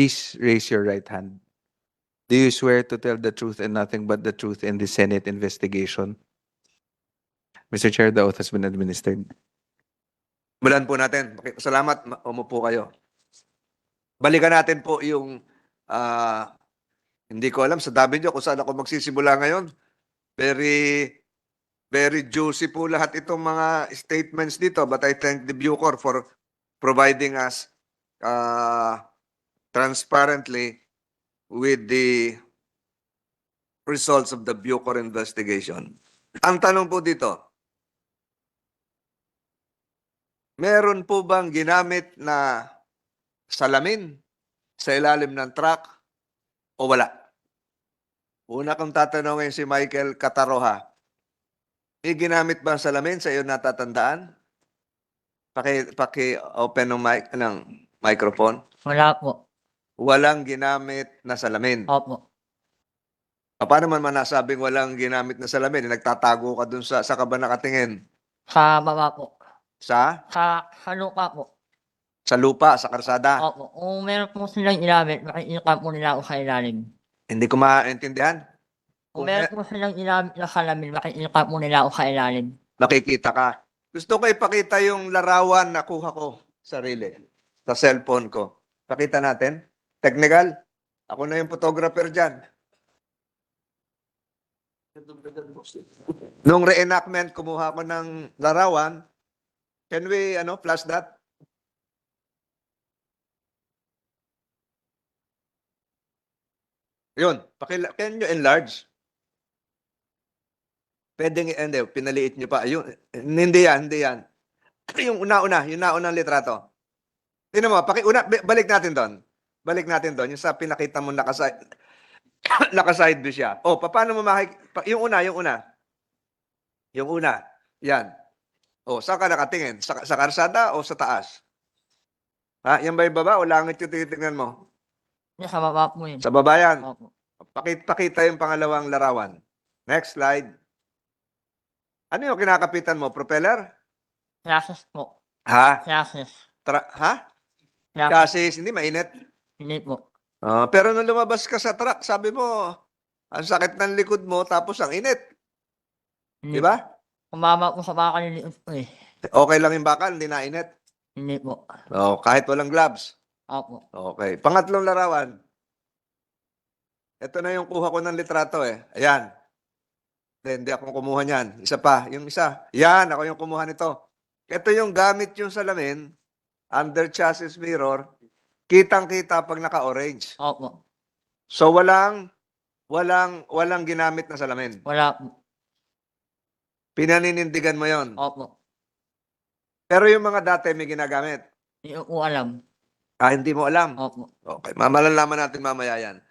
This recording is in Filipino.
Please raise your right hand. Do you swear to tell the truth and nothing but the truth in the Senate investigation? Mr. Chair, the oath has been administered. Mulan po natin. Salamat. Ma- Umupo kayo. Balikan natin po yung ah, hindi ko alam sa dami nyo kung saan ako magsisimula ngayon. Very very juicy po lahat itong mga statements dito but I thank the Bucor for providing us ah, transparently with the results of the Bucor investigation. Ang tanong po dito, Meron po bang ginamit na salamin sa ilalim ng truck o wala? Una kong tatanungin si Michael Kataroha. May ginamit ba salamin sa iyo natatandaan? Paki, paki open ng mic ng microphone. Wala po. Walang ginamit na salamin. Opo. Ah, Paano man manasabing walang ginamit na salamin? Nagtatago ka dun sa, sa ka ba nakatingin? Sa baba po. Sa? Sa, sa lupa po. Sa lupa, sa karsada? Opo. Kung meron po silang ilamit, makikita po nila ako sa ilalim. Hindi ko maintindihan. Kung Kung meron po silang ilamit na salamin, makikita po nila ako sa ilalim. nakikita ka. Gusto ko ipakita yung larawan na kuha ko sarili sa cellphone ko. Pakita natin. Technical. Ako na yung photographer dyan. Nung reenactment, kumuha ko ng larawan. Can we, ano, flash that? Yun. Pakila, can you enlarge? Pwedeng, hindi, pinaliit nyo pa. Yung, hindi yan, hindi yan. Yung una-una, yung naunang litrato. Tingnan mo, paki, una, b- balik natin doon. Balik natin doon. Yung sa pinakita mo nakaside, nakaside view siya. Oh, pa- paano mo makik... pa- yung una, yung una. Yung una. Yan. Oh, saan ka nakatingin? Sa, sa karsada o sa taas? Ha? Yan ba yung baba o langit yung tinitingnan mo? Yung sa baba po yun. Sa baba yan. Opo. Pakit, pakita yung pangalawang larawan. Next slide. Ano yung kinakapitan mo? Propeller? Classes po. Ha? Classes. Tra- ha? Chassis, hindi mainit. Hindi po. Ah, pero nung lumabas ka sa truck, sabi mo, ang sakit ng likod mo, tapos ang init. Hindi Di ba? Kumama po sa baka niliit po eh. Okay lang yung bakal, hindi na init. Hindi po. Oh, kahit walang gloves. Opo. Okay. Pangatlong larawan. Ito na yung kuha ko ng litrato eh. Ayan. Hindi, hindi ako kumuha niyan. Isa pa. Yung isa. Yan, ako yung kumuha nito. Ito yung gamit yung salamin under chassis mirror. Kitang-kita pag naka-orange. Opo. So walang walang walang ginamit na salamin. Wala po. Pinaninindigan mo 'yon. Opo. Pero yung mga dati may ginagamit. Hindi ko alam. Ah, hindi mo alam. Opo. Okay, mamalalaman natin mamaya yan.